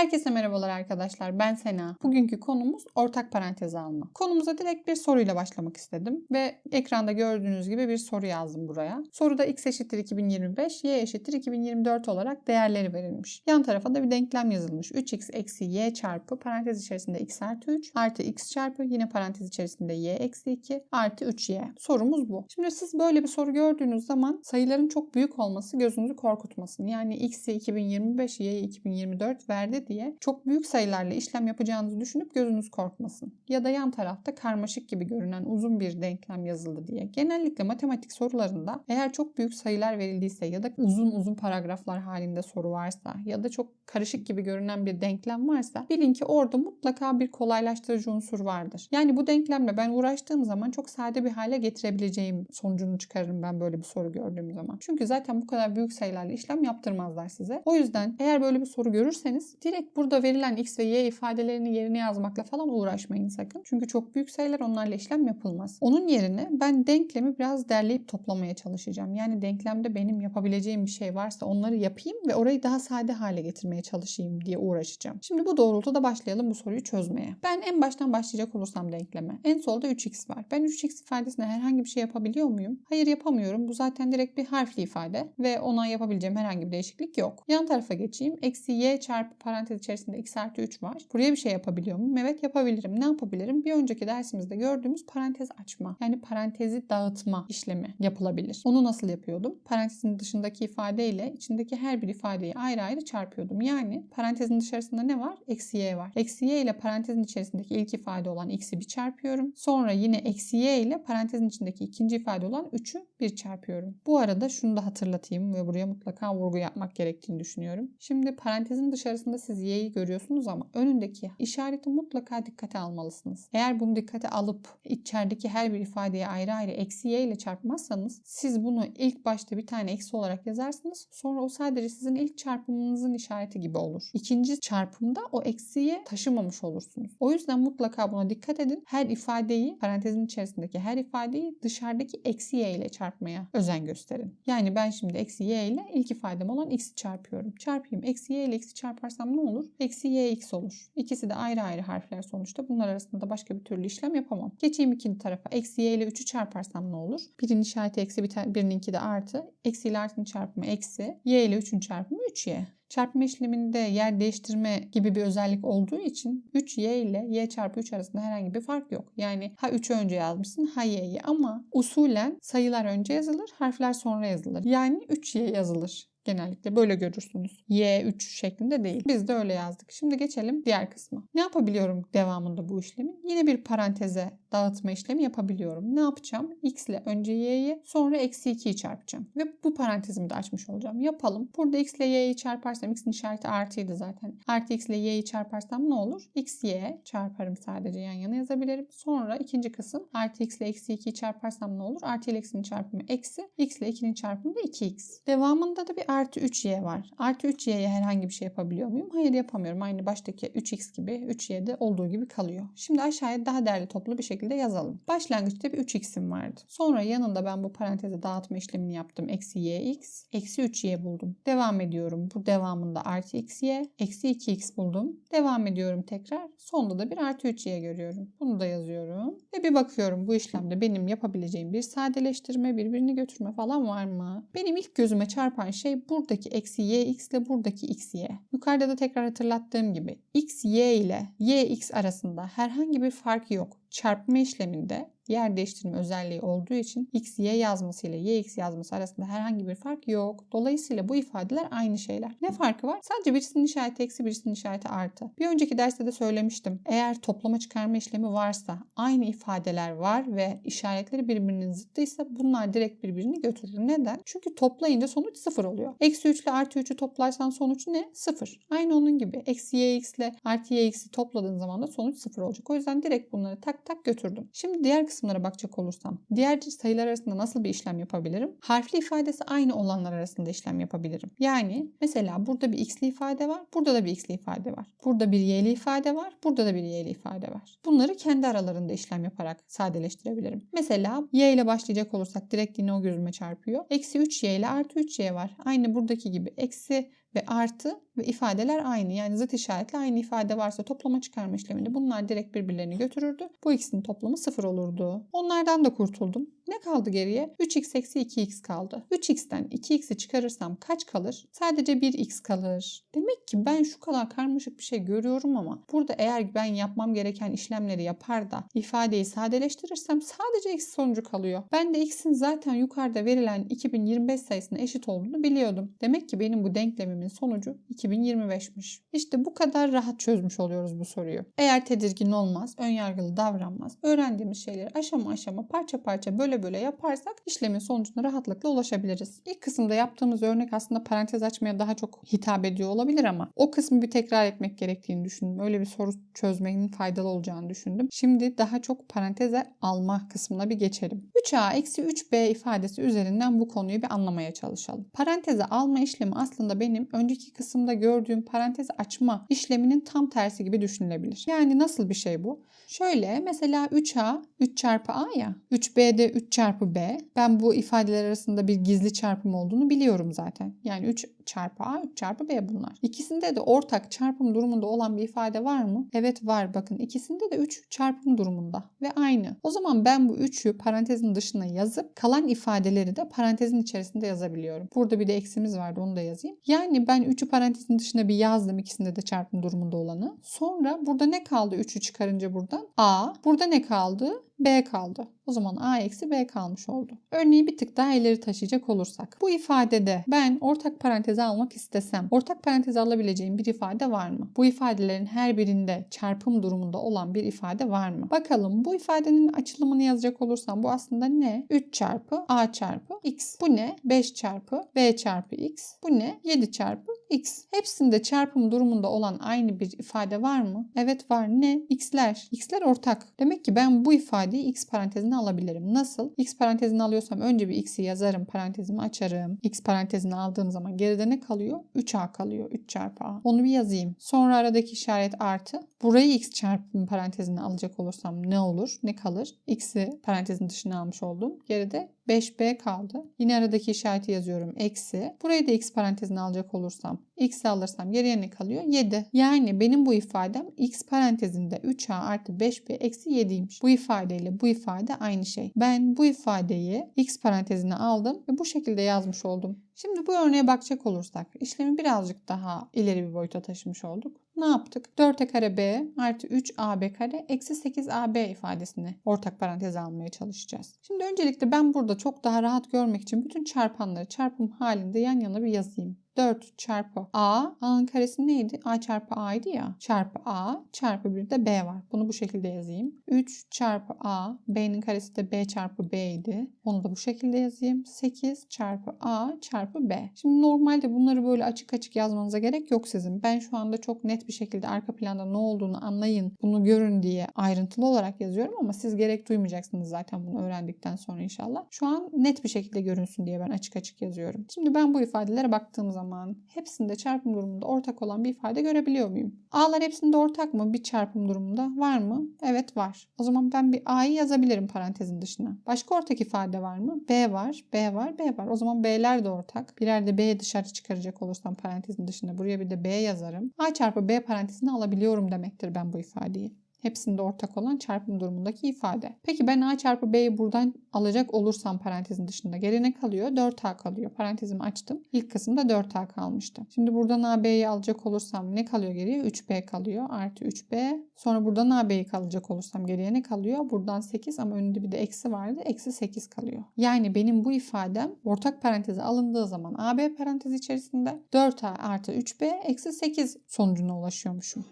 Herkese merhabalar arkadaşlar. Ben Sena. Bugünkü konumuz ortak parantez alma. Konumuza direkt bir soruyla başlamak istedim ve ekranda gördüğünüz gibi bir soru yazdım buraya. Soruda x eşittir 2025, y eşittir 2024 olarak değerleri verilmiş. Yan tarafa da bir denklem yazılmış. 3x eksi y çarpı parantez içerisinde x artı 3 artı x çarpı yine parantez içerisinde y eksi 2 artı 3y. Sorumuz bu. Şimdi siz böyle bir soru gördüğünüz zaman sayıların çok büyük olması gözünüzü korkutmasın. Yani x'i 2025, y'yi 2024 verdi diye çok büyük sayılarla işlem yapacağınızı düşünüp gözünüz korkmasın. Ya da yan tarafta karmaşık gibi görünen uzun bir denklem yazıldı diye. Genellikle matematik sorularında eğer çok büyük sayılar verildiyse ya da uzun uzun paragraflar halinde soru varsa ya da çok karışık gibi görünen bir denklem varsa bilin ki orada mutlaka bir kolaylaştırıcı unsur vardır. Yani bu denklemle ben uğraştığım zaman çok sade bir hale getirebileceğim sonucunu çıkarırım ben böyle bir soru gördüğüm zaman. Çünkü zaten bu kadar büyük sayılarla işlem yaptırmazlar size. O yüzden eğer böyle bir soru görürseniz direkt burada verilen x ve y ifadelerini yerine yazmakla falan uğraşmayın sakın. Çünkü çok büyük sayılar onlarla işlem yapılmaz. Onun yerine ben denklemi biraz derleyip toplamaya çalışacağım. Yani denklemde benim yapabileceğim bir şey varsa onları yapayım ve orayı daha sade hale getirmeye çalışayım diye uğraşacağım. Şimdi bu doğrultuda başlayalım bu soruyu çözmeye. Ben en baştan başlayacak olursam denkleme. En solda 3x var. Ben 3x ifadesine herhangi bir şey yapabiliyor muyum? Hayır yapamıyorum. Bu zaten direkt bir harfli ifade ve ona yapabileceğim herhangi bir değişiklik yok. Yan tarafa geçeyim. Eksi y çarpı parantez içerisinde x artı 3 var. Buraya bir şey yapabiliyor muyum? Evet yapabilirim. Ne yapabilirim? Bir önceki dersimizde gördüğümüz parantez açma. Yani parantezi dağıtma işlemi yapılabilir. Onu nasıl yapıyordum? Parantezin dışındaki ifade ile içindeki her bir ifadeyi ayrı ayrı çarpıyordum. Yani parantezin dışarısında ne var? Eksi y var. Eksi y ile parantezin içerisindeki ilk ifade olan x'i bir çarpıyorum. Sonra yine eksi y ile parantezin içindeki ikinci ifade olan 3'ü bir çarpıyorum. Bu arada şunu da hatırlatayım ve buraya mutlaka vurgu yapmak gerektiğini düşünüyorum. Şimdi parantezin dışarısında siz y'yi görüyorsunuz ama önündeki işareti mutlaka dikkate almalısınız. Eğer bunu dikkate alıp içerideki her bir ifadeye ayrı ayrı eksi y ile çarpmazsanız siz bunu ilk başta bir tane eksi olarak yazarsınız. Sonra o sadece sizin ilk çarpımınızın işareti gibi olur. İkinci çarpımda o eksiye taşımamış olursunuz. O yüzden mutlaka buna dikkat edin. Her ifadeyi parantezin içerisindeki her ifadeyi dışarıdaki eksi y ile çarpmaya özen gösterin. Yani ben şimdi eksi y ile ilk ifadem olan x'i çarpıyorum. Çarpayım. Eksi y ile x'i çarparsam ne olur? Eksi y x olur. İkisi de ayrı ayrı harfler sonuçta. Bunlar arasında başka bir türlü işlem yapamam. Geçeyim ikinci tarafa. Eksi y ile 3'ü çarparsam ne olur? Birinin işareti eksi, birininki de artı. Eksi ile artının çarpımı eksi. Y ile 3'ün çarpımı 3y. Çarpma işleminde yer değiştirme gibi bir özellik olduğu için 3y ile y çarpı 3 arasında herhangi bir fark yok. Yani ha 3'ü önce yazmışsın ha y'yi ama usulen sayılar önce yazılır, harfler sonra yazılır. Yani 3y yazılır. Genellikle böyle görürsünüz. Y3 şeklinde değil. Biz de öyle yazdık. Şimdi geçelim diğer kısma. Ne yapabiliyorum devamında bu işlemi? Yine bir paranteze dağıtma işlemi yapabiliyorum. Ne yapacağım? X ile önce y'yi sonra eksi 2'yi çarpacağım. Ve bu parantezimi de açmış olacağım. Yapalım. Burada x ile y'yi çarparsam x'in işareti artıydı zaten. Artı x ile y'yi çarparsam ne olur? x y çarparım sadece yan yana yazabilirim. Sonra ikinci kısım artı x ile eksi 2'yi çarparsam ne olur? Artı ile eksinin çarpımı eksi. x ile 2'nin çarpımı da 2x. Devamında da bir artı 3y var. Artı 3y'ye herhangi bir şey yapabiliyor muyum? Hayır yapamıyorum. Aynı baştaki 3x gibi 3y'de olduğu gibi kalıyor. Şimdi aşağıya daha değerli toplu bir şekilde yazalım. Başlangıçta bir 3x'im vardı. Sonra yanında ben bu paranteze dağıtma işlemini yaptım. Eksi yx, eksi 3y buldum. Devam ediyorum. Bu devamında artı xy, eksi 2x buldum. Devam ediyorum tekrar. Sonunda da bir artı 3y görüyorum. Bunu da yazıyorum. Ve bir bakıyorum bu işlemde benim yapabileceğim bir sadeleştirme, birbirini götürme falan var mı? Benim ilk gözüme çarpan şey buradaki eksi yx ile buradaki xy. Yukarıda da tekrar hatırlattığım gibi x y ile y x arasında herhangi bir fark yok. Çarpma işleminde yer değiştirme özelliği olduğu için x, y yazması ile y, x yazması arasında herhangi bir fark yok. Dolayısıyla bu ifadeler aynı şeyler. Ne farkı var? Sadece birisinin işareti eksi, birisinin işareti artı. Bir önceki derste de söylemiştim. Eğer toplama çıkarma işlemi varsa, aynı ifadeler var ve işaretleri birbirinin zıttıysa bunlar direkt birbirini götürür. Neden? Çünkü toplayınca sonuç sıfır oluyor. Eksi 3 ile artı 3'ü toplarsan sonuç ne? Sıfır. Aynı onun gibi. Eksi y x ile artı y x'i topladığın zaman da sonuç sıfır olacak. O yüzden direkt bunları tak tak götürdüm. Şimdi diğer kısımlara bakacak olursam diğer sayılar arasında nasıl bir işlem yapabilirim? Harfli ifadesi aynı olanlar arasında işlem yapabilirim. Yani mesela burada bir x'li ifade var, burada da bir x'li ifade var. Burada bir y'li ifade var, burada da bir y'li ifade var. Bunları kendi aralarında işlem yaparak sadeleştirebilirim. Mesela y ile başlayacak olursak direkt yine o gözüme çarpıyor. Eksi 3y ile artı 3y var. Aynı buradaki gibi. Eksi ve artı ve ifadeler aynı. Yani zıt işaretle aynı ifade varsa toplama çıkarma işleminde bunlar direkt birbirlerini götürürdü. Bu ikisinin toplamı sıfır olurdu. Onlardan da kurtuldum. Ne kaldı geriye? 3x eksi 2x kaldı. 3x'ten 2x'i çıkarırsam kaç kalır? Sadece 1x kalır. Demek ki ben şu kadar karmaşık bir şey görüyorum ama burada eğer ben yapmam gereken işlemleri yapar da ifadeyi sadeleştirirsem sadece x sonucu kalıyor. Ben de x'in zaten yukarıda verilen 2025 sayısına eşit olduğunu biliyordum. Demek ki benim bu denklemimin sonucu 2025'miş. İşte bu kadar rahat çözmüş oluyoruz bu soruyu. Eğer tedirgin olmaz, önyargılı davranmaz, öğrendiğimiz şeyleri aşama aşama parça parça böyle böyle yaparsak işlemin sonucuna rahatlıkla ulaşabiliriz. İlk kısımda yaptığımız örnek aslında parantez açmaya daha çok hitap ediyor olabilir ama o kısmı bir tekrar etmek gerektiğini düşündüm. Öyle bir soru çözmenin faydalı olacağını düşündüm. Şimdi daha çok paranteze alma kısmına bir geçelim. 3a eksi 3b ifadesi üzerinden bu konuyu bir anlamaya çalışalım. Paranteze alma işlemi aslında benim önceki kısımda gördüğüm parantez açma işleminin tam tersi gibi düşünülebilir. Yani nasıl bir şey bu? Şöyle mesela 3a 3 çarpı a ya 3b'de 3 çarpı b. Ben bu ifadeler arasında bir gizli çarpım olduğunu biliyorum zaten. Yani 3 çarpı a 3 çarpı b bunlar. İkisinde de ortak çarpım durumunda olan bir ifade var mı? Evet var bakın ikisinde de 3 çarpım durumunda ve aynı. O zaman ben bu 3'ü parantezin dışına yazıp kalan ifadeleri de parantezin içerisinde yazabiliyorum. Burada bir de eksimiz vardı onu da yazayım. Yani ben 3'ü parantezin dışına bir yazdım ikisinde de çarpım durumunda olanı. Sonra burada ne kaldı 3'ü çıkarınca buradan? A. Burada ne kaldı? B kaldı. O zaman A eksi B kalmış oldu. Örneği bir tık daha ileri taşıyacak olursak. Bu ifadede ben ortak paranteze almak istesem ortak paranteze alabileceğim bir ifade var mı? Bu ifadelerin her birinde çarpım durumunda olan bir ifade var mı? Bakalım bu ifadenin açılımını yazacak olursam bu aslında ne? 3 çarpı A çarpı X. Bu ne? 5 çarpı B çarpı X. Bu ne? 7 çarpı X. Hepsinde çarpım durumunda olan aynı bir ifade var mı? Evet var. Ne? X'ler. X'ler ortak. Demek ki ben bu ifadeyi X parantezine alabilirim. Nasıl? X parantezine alıyorsam önce bir X'i yazarım. Parantezimi açarım. X parantezine aldığım zaman geride ne kalıyor? 3A kalıyor. 3 çarpı A. Onu bir yazayım. Sonra aradaki işaret artı. Burayı X çarpım parantezine alacak olursam ne olur? Ne kalır? X'i parantezin dışına almış oldum. Geride 5b kaldı. Yine aradaki işareti yazıyorum. Eksi. Burayı da x parantezine alacak olursam x alırsam geriye ne kalıyor? 7. Yani benim bu ifadem x parantezinde 3a artı 5b eksi 7'ymiş. Bu ifadeyle bu ifade aynı şey. Ben bu ifadeyi x parantezine aldım ve bu şekilde yazmış oldum. Şimdi bu örneğe bakacak olursak işlemi birazcık daha ileri bir boyuta taşımış olduk. Ne yaptık? 4e kare b artı 3ab kare eksi 8ab ifadesini ortak paranteze almaya çalışacağız. Şimdi öncelikle ben burada çok daha rahat görmek için bütün çarpanları çarpım halinde yan yana bir yazayım. 4 çarpı a. A'nın karesi neydi? a çarpı a'ydı ya. Çarpı a çarpı bir de b var. Bunu bu şekilde yazayım. 3 çarpı a. b'nin karesi de b çarpı b idi. Onu da bu şekilde yazayım. 8 çarpı a çarpı b. Şimdi normalde bunları böyle açık açık yazmanıza gerek yok sizin. Ben şu anda çok net bir şekilde arka planda ne olduğunu anlayın, bunu görün diye ayrıntılı olarak yazıyorum ama siz gerek duymayacaksınız zaten bunu öğrendikten sonra inşallah. Şu an net bir şekilde görünsün diye ben açık açık yazıyorum. Şimdi ben bu ifadelere baktığım zaman hepsinde çarpım durumunda ortak olan bir ifade görebiliyor muyum? A'lar hepsinde ortak mı? Bir çarpım durumunda var mı? Evet var. O zaman ben bir A'yı yazabilirim parantezin dışına. Başka ortak ifade var mı? B var, B var, B var. O zaman B'ler de ortak. Birer de B'yi dışarı çıkaracak olursam parantezin dışına buraya bir de B yazarım. A çarpı B parantezini alabiliyorum demektir ben bu ifadeyi. Hepsinde ortak olan çarpım durumundaki ifade. Peki ben a çarpı b'yi buradan alacak olursam parantezin dışında geri ne kalıyor? 4a kalıyor. Parantezimi açtım. İlk kısımda 4a kalmıştı. Şimdi buradan a b'yi alacak olursam ne kalıyor geriye? 3b kalıyor. Artı 3b. Sonra buradan a b'yi kalacak olursam geriye ne kalıyor? Buradan 8 ama önünde bir de eksi vardı. Eksi 8 kalıyor. Yani benim bu ifadem ortak paranteze alındığı zaman a b parantezi içerisinde 4a artı 3b eksi 8 sonucuna ulaşıyormuşum.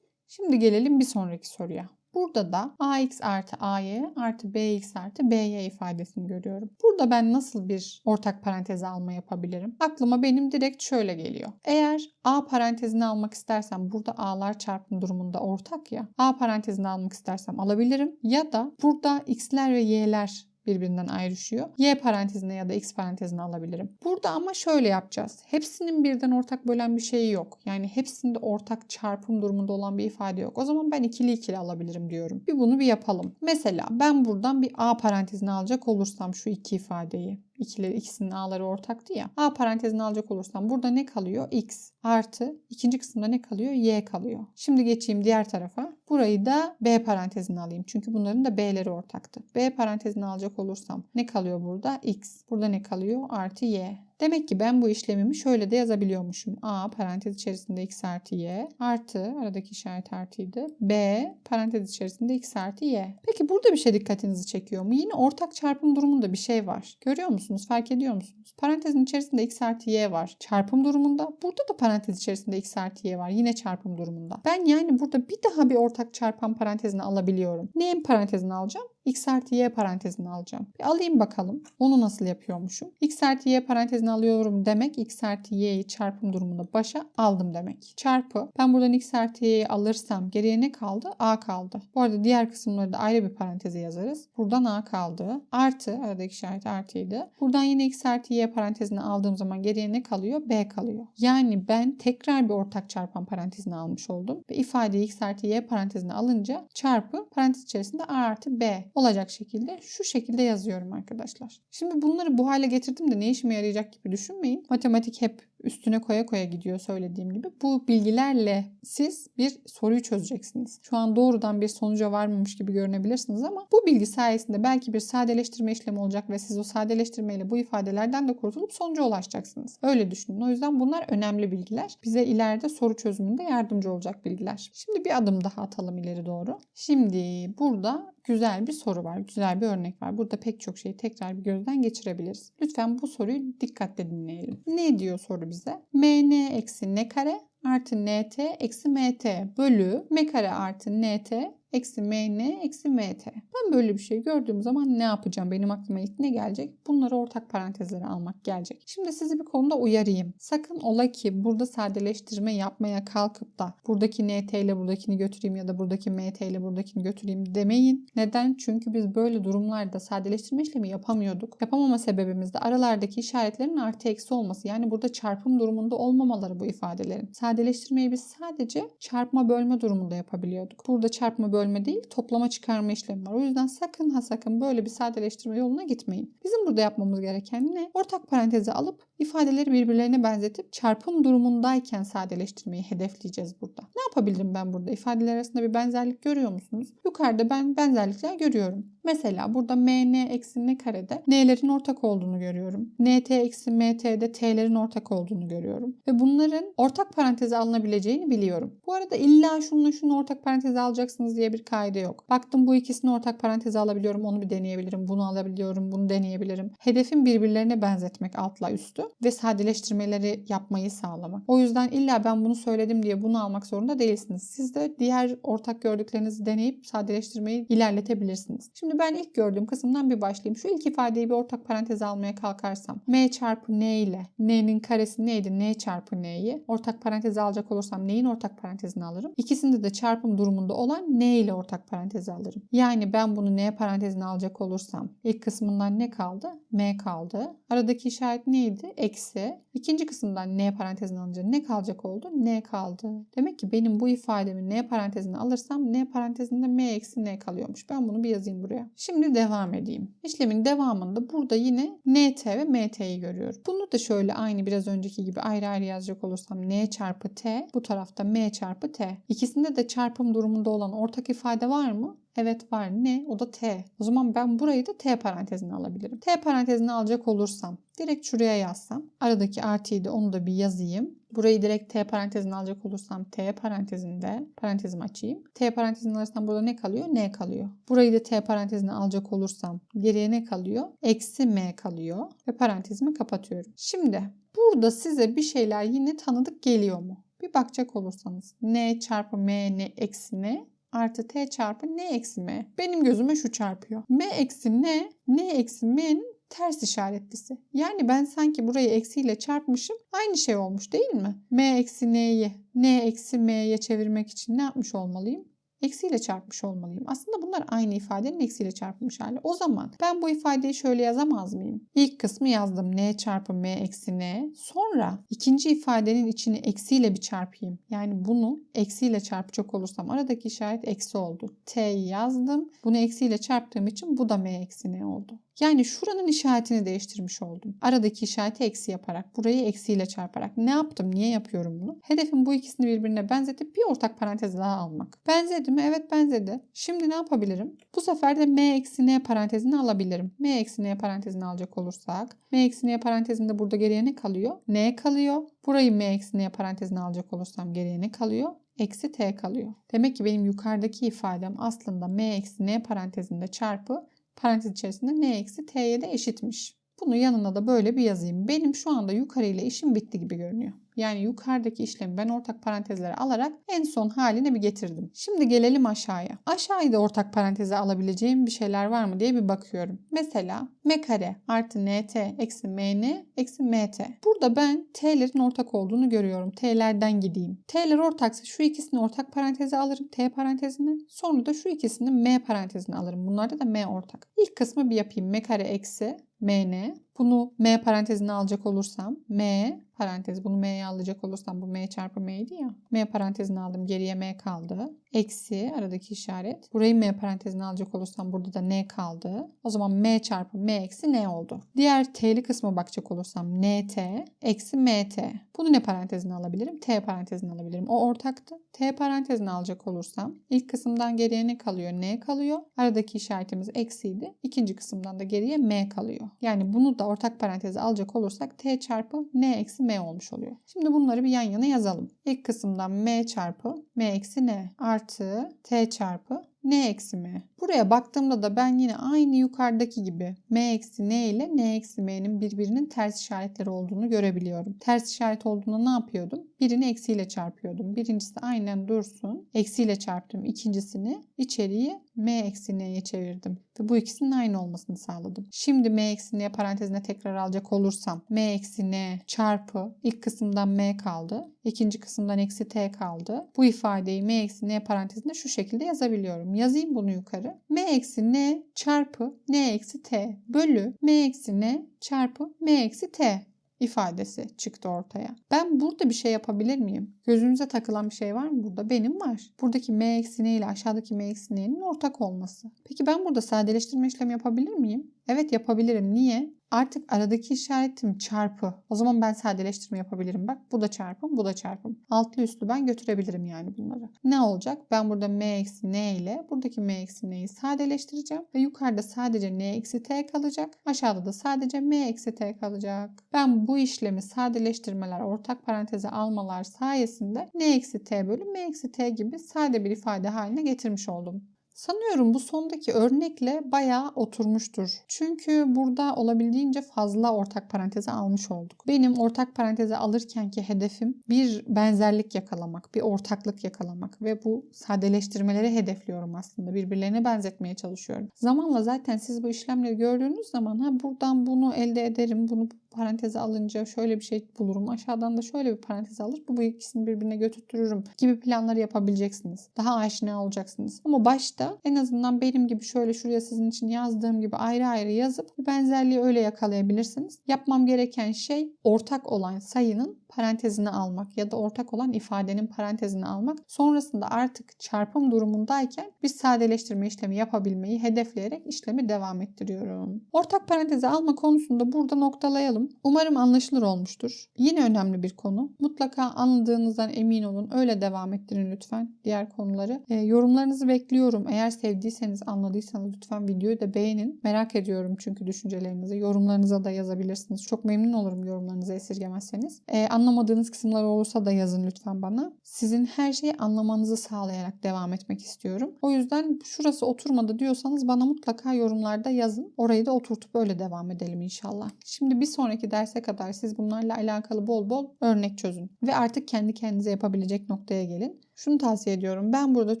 Şimdi gelelim bir sonraki soruya. Burada da ax artı ay artı bx artı by ifadesini görüyorum. Burada ben nasıl bir ortak paranteze alma yapabilirim? Aklıma benim direkt şöyle geliyor. Eğer a parantezini almak istersem burada a'lar çarpım durumunda ortak ya. a parantezini almak istersem alabilirim. Ya da burada x'ler ve y'ler birbirinden ayrışıyor. Y parantezine ya da X parantezine alabilirim. Burada ama şöyle yapacağız. Hepsinin birden ortak bölen bir şeyi yok. Yani hepsinde ortak çarpım durumunda olan bir ifade yok. O zaman ben ikili ikili alabilirim diyorum. Bir bunu bir yapalım. Mesela ben buradan bir A parantezine alacak olursam şu iki ifadeyi. İkileri, ikisinin a'ları ortaktı ya. A parantezini alacak olursam burada ne kalıyor? X artı ikinci kısımda ne kalıyor? Y kalıyor. Şimdi geçeyim diğer tarafa. Burayı da B parantezine alayım. Çünkü bunların da B'leri ortaktı. B parantezini alacak olursam ne kalıyor burada? X. Burada ne kalıyor? Artı Y. Demek ki ben bu işlemimi şöyle de yazabiliyormuşum. A parantez içerisinde x artı y artı aradaki işaret artıydı. B parantez içerisinde x artı y. Peki burada bir şey dikkatinizi çekiyor mu? Yine ortak çarpım durumunda bir şey var. Görüyor musunuz? Fark ediyor musunuz? Parantezin içerisinde x artı y var. Çarpım durumunda. Burada da parantez içerisinde x artı y var. Yine çarpım durumunda. Ben yani burada bir daha bir ortak çarpan parantezini alabiliyorum. Neyin parantezini alacağım? x artı y parantezini alacağım. Bir alayım bakalım. Onu nasıl yapıyormuşum? x artı y parantezini alıyorum demek x artı y'yi çarpım durumunda başa aldım demek. Çarpı ben buradan x artı y'yi alırsam geriye ne kaldı? a kaldı. Bu arada diğer kısımları da ayrı bir paranteze yazarız. Buradan a kaldı. Artı aradaki işaret artıydı. Buradan yine x artı y parantezini aldığım zaman geriye ne kalıyor? b kalıyor. Yani ben tekrar bir ortak çarpan parantezini almış oldum. Ve ifadeyi x artı y parantezini alınca çarpı parantez içerisinde a artı b olacak şekilde şu şekilde yazıyorum arkadaşlar. Şimdi bunları bu hale getirdim de ne işime yarayacak gibi düşünmeyin. Matematik hep üstüne koya koya gidiyor söylediğim gibi. Bu bilgilerle siz bir soruyu çözeceksiniz. Şu an doğrudan bir sonuca varmamış gibi görünebilirsiniz ama bu bilgi sayesinde belki bir sadeleştirme işlemi olacak ve siz o sadeleştirmeyle bu ifadelerden de kurtulup sonuca ulaşacaksınız. Öyle düşünün. O yüzden bunlar önemli bilgiler. Bize ileride soru çözümünde yardımcı olacak bilgiler. Şimdi bir adım daha atalım ileri doğru. Şimdi burada güzel bir soru var. Güzel bir örnek var. Burada pek çok şeyi tekrar bir gözden geçirebiliriz. Lütfen bu soruyu dikkatle dinleyelim. Ne diyor soru bize? mn eksi n kare artı nt eksi mt bölü m kare artı nt eksi mn eksi mt. Ben böyle bir şey gördüğüm zaman ne yapacağım? Benim aklıma ilk ne gelecek? Bunları ortak parantezlere almak gelecek. Şimdi sizi bir konuda uyarayım. Sakın ola ki burada sadeleştirme yapmaya kalkıp da buradaki nt ile buradakini götüreyim ya da buradaki mt ile buradakini götüreyim demeyin. Neden? Çünkü biz böyle durumlarda sadeleştirme işlemi yapamıyorduk. Yapamama sebebimiz de aralardaki işaretlerin artı eksi olması. Yani burada çarpım durumunda olmamaları bu ifadelerin. Sadeleştirmeyi biz sadece çarpma bölme durumunda yapabiliyorduk. Burada çarpma bölme değil toplama çıkarma işlemi var. O yüzden sakın ha sakın böyle bir sadeleştirme yoluna gitmeyin. Bizim burada yapmamız gereken ne? Ortak paranteze alıp ifadeleri birbirlerine benzetip çarpım durumundayken sadeleştirmeyi hedefleyeceğiz burada. Ne yapabilirim ben burada? İfadeler arasında bir benzerlik görüyor musunuz? Yukarıda ben benzerlikler görüyorum. Mesela burada mn eksi n karede n'lerin ortak olduğunu görüyorum. nt eksi mt'de t'lerin ortak olduğunu görüyorum. Ve bunların ortak paranteze alınabileceğini biliyorum. Bu arada illa şununla şunu ortak paranteze alacaksınız diye bir kaide yok. Baktım bu ikisini ortak paranteze alabiliyorum onu bir deneyebilirim. Bunu alabiliyorum bunu deneyebilirim. Hedefim birbirlerine benzetmek altla üstü ve sadeleştirmeleri yapmayı sağlamak. O yüzden illa ben bunu söyledim diye bunu almak zorunda değilsiniz. Siz de diğer ortak gördüklerinizi deneyip sadeleştirmeyi ilerletebilirsiniz. Şimdi ben ilk gördüğüm kısımdan bir başlayayım. Şu ilk ifadeyi bir ortak paranteze almaya kalkarsam m çarpı n ile n'nin karesi neydi? n çarpı n'yi ortak paranteze alacak olursam neyin ortak parantezini alırım? İkisinde de çarpım durumunda olan n ile ortak paranteze alırım. Yani ben bunu n parantezine alacak olursam ilk kısmından ne kaldı? m kaldı. Aradaki işaret neydi? Eksi. İkinci kısımdan n parantezine alınca ne kalacak oldu? n kaldı. Demek ki benim bu ifademi n parantezine alırsam n parantezinde m eksi n kalıyormuş. Ben bunu bir yazayım buraya. Şimdi devam edeyim. İşlemin devamında burada yine nt ve mt'yi görüyorum. Bunu da şöyle aynı biraz önceki gibi ayrı ayrı yazacak olursam n çarpı t bu tarafta m çarpı t. İkisinde de çarpım durumunda olan ortak ifade var mı? Evet var. Ne? O da t. O zaman ben burayı da t parantezine alabilirim. T parantezine alacak olursam direkt şuraya yazsam. Aradaki artıyı da onu da bir yazayım. Burayı direkt t parantezine alacak olursam t parantezinde parantezimi açayım. T parantezinin arasından burada ne kalıyor? n kalıyor. Burayı da t parantezine alacak olursam geriye ne kalıyor? Eksi m kalıyor. Ve parantezimi kapatıyorum. Şimdi burada size bir şeyler yine tanıdık geliyor mu? Bir bakacak olursanız n çarpı m n eksi n artı t çarpı n eksi m. Benim gözüme şu çarpıyor. m eksi n, n eksi m'nin ters işaretlisi. Yani ben sanki burayı eksiyle çarpmışım. Aynı şey olmuş değil mi? m eksi n'yi n eksi m'ye çevirmek için ne yapmış olmalıyım? Eksiyle çarpmış olmalıyım. Aslında bunlar aynı ifadenin eksiyle çarpılmış hali. O zaman ben bu ifadeyi şöyle yazamaz mıyım? İlk kısmı yazdım. n çarpı m eksi n. Sonra ikinci ifadenin içini eksiyle bir çarpayım. Yani bunu eksiyle çarpacak olursam aradaki işaret eksi oldu. t'yi yazdım. Bunu eksiyle çarptığım için bu da m eksi n oldu. Yani şuranın işaretini değiştirmiş oldum. Aradaki işareti eksi yaparak, burayı eksiyle çarparak. Ne yaptım? Niye yapıyorum bunu? Hedefim bu ikisini birbirine benzetip bir ortak parantez daha almak. Benzedi mi? Evet benzedi. Şimdi ne yapabilirim? Bu sefer de m eksi n parantezini alabilirim. m eksi n parantezini alacak olursak, m eksi n parantezinde burada geriye ne kalıyor? n kalıyor. Burayı m eksi n parantezine alacak olursam geriye ne kalıyor? Eksi t kalıyor. Demek ki benim yukarıdaki ifadem aslında m eksi n parantezinde çarpı parantez içerisinde n eksi t'ye de eşitmiş. Bunu yanına da böyle bir yazayım. Benim şu anda yukarı ile işim bitti gibi görünüyor. Yani yukarıdaki işlemi ben ortak parantezlere alarak en son haline bir getirdim. Şimdi gelelim aşağıya. Aşağıda ortak paranteze alabileceğim bir şeyler var mı diye bir bakıyorum. Mesela m kare artı nt eksi mn eksi mt. Burada ben t'lerin ortak olduğunu görüyorum. T'lerden gideyim. T'ler ortaksa şu ikisini ortak paranteze alırım. T parantezine. Sonra da şu ikisini m parantezine alırım. Bunlarda da m ortak. İlk kısmı bir yapayım. m kare eksi mn. Bunu m parantezine alacak olursam m parantez bunu m'ye alacak olursam bu m çarpı m'ydi ya. m parantezine aldım geriye m kaldı. Eksi aradaki işaret. Burayı m parantezine alacak olursam burada da n kaldı. O zaman m çarpı m eksi n oldu. Diğer t'li kısma bakacak olursam nt eksi mt. Bunu ne parantezine alabilirim? t parantezine alabilirim. O ortaktı. t parantezine alacak olursam ilk kısımdan geriye ne kalıyor? n kalıyor. Aradaki işaretimiz eksiydi. İkinci kısımdan da geriye m kalıyor. Yani bunu da ortak paranteze alacak olursak t çarpı n eksi m olmuş oluyor. Şimdi bunları bir yan yana yazalım. İlk kısımdan m çarpı m eksi n artı t çarpı n eksi m. Buraya baktığımda da ben yine aynı yukarıdaki gibi m eksi n ile n eksi m'nin birbirinin ters işaretleri olduğunu görebiliyorum. Ters işaret olduğunda ne yapıyordum? Birini eksiyle çarpıyordum. Birincisi aynen dursun. Eksiyle çarptım. İkincisini içeriye m eksi n'ye çevirdim. Ve bu ikisinin aynı olmasını sağladım. Şimdi m eksi n parantezine tekrar alacak olursam m eksi n çarpı ilk kısımdan m kaldı. ikinci kısımdan eksi t kaldı. Bu ifadeyi m eksi n parantezinde şu şekilde yazabiliyorum. Yazayım bunu yukarı. m eksi n çarpı n eksi t bölü m eksi n çarpı m eksi t ifadesi çıktı ortaya. Ben burada bir şey yapabilir miyim? Gözünüze takılan bir şey var mı burada? Benim var. Buradaki m eksi n ile aşağıdaki m eksi n'nin ortak olması. Peki ben burada sadeleştirme işlemi yapabilir miyim? Evet yapabilirim. Niye? Artık aradaki işaretim çarpı. O zaman ben sadeleştirme yapabilirim. Bak bu da çarpım, bu da çarpım. Altlı üstlü ben götürebilirim yani bunları. Ne olacak? Ben burada m eksi n ile buradaki m eksi n'yi sadeleştireceğim. Ve yukarıda sadece n eksi t kalacak. Aşağıda da sadece m eksi t kalacak. Ben bu işlemi sadeleştirmeler, ortak paranteze almalar sayesinde n eksi t bölü m eksi t gibi sade bir ifade haline getirmiş oldum. Sanıyorum bu sondaki örnekle bayağı oturmuştur. Çünkü burada olabildiğince fazla ortak paranteze almış olduk. Benim ortak paranteze alırkenki hedefim bir benzerlik yakalamak, bir ortaklık yakalamak ve bu sadeleştirmeleri hedefliyorum aslında. Birbirlerine benzetmeye çalışıyorum. Zamanla zaten siz bu işlemleri gördüğünüz zaman ha buradan bunu elde ederim, bunu paranteze alınca şöyle bir şey bulurum. Aşağıdan da şöyle bir parantez alır. Bu, bu ikisini birbirine götürtürürüm gibi planları yapabileceksiniz. Daha aşina olacaksınız. Ama başta en azından benim gibi şöyle şuraya sizin için yazdığım gibi ayrı ayrı yazıp benzerliği öyle yakalayabilirsiniz. Yapmam gereken şey ortak olan sayının parantezini almak ya da ortak olan ifadenin parantezini almak. Sonrasında artık çarpım durumundayken bir sadeleştirme işlemi yapabilmeyi hedefleyerek işlemi devam ettiriyorum. Ortak paranteze alma konusunda burada noktalayalım. Umarım anlaşılır olmuştur. Yine önemli bir konu. Mutlaka anladığınızdan emin olun. Öyle devam ettirin lütfen diğer konuları. E, yorumlarınızı bekliyorum. Eğer sevdiyseniz, anladıysanız lütfen videoyu da beğenin. Merak ediyorum çünkü düşüncelerinizi. Yorumlarınıza da yazabilirsiniz. Çok memnun olurum yorumlarınızı esirgemezseniz. E, anlamadığınız kısımlar olursa da yazın lütfen bana. Sizin her şeyi anlamanızı sağlayarak devam etmek istiyorum. O yüzden şurası oturmadı diyorsanız bana mutlaka yorumlarda yazın. Orayı da oturtup öyle devam edelim inşallah. Şimdi bir sonraki derse kadar siz bunlarla alakalı bol bol örnek çözün. Ve artık kendi kendinize yapabilecek noktaya gelin. Şunu tavsiye ediyorum. Ben burada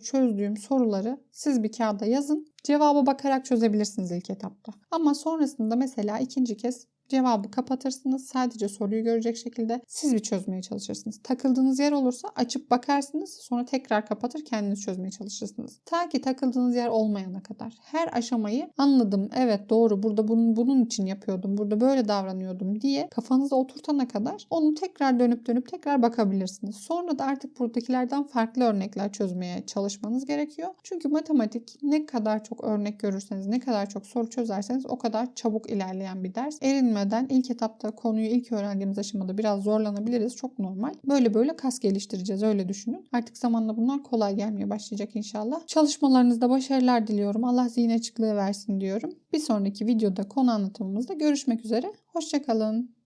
çözdüğüm soruları siz bir kağıda yazın. Cevaba bakarak çözebilirsiniz ilk etapta. Ama sonrasında mesela ikinci kez Cevabı kapatırsınız. Sadece soruyu görecek şekilde siz bir çözmeye çalışırsınız. Takıldığınız yer olursa açıp bakarsınız. Sonra tekrar kapatır kendiniz çözmeye çalışırsınız. Ta ki takıldığınız yer olmayana kadar. Her aşamayı anladım. Evet doğru burada bunun, bunun için yapıyordum. Burada böyle davranıyordum diye kafanıza oturtana kadar onu tekrar dönüp dönüp tekrar bakabilirsiniz. Sonra da artık buradakilerden farklı örnekler çözmeye çalışmanız gerekiyor. Çünkü matematik ne kadar çok örnek görürseniz, ne kadar çok soru çözerseniz o kadar çabuk ilerleyen bir ders. Erinmeden ilk etapta konuyu ilk öğrendiğimiz aşamada biraz zorlanabiliriz. Çok normal. Böyle böyle kas geliştireceğiz öyle düşünün. Artık zamanla bunlar kolay gelmeye başlayacak inşallah. Çalışmalarınızda başarılar diliyorum. Allah zihin açıklığı versin diyorum. Bir sonraki videoda konu anlatımımızda görüşmek üzere. Hoşçakalın.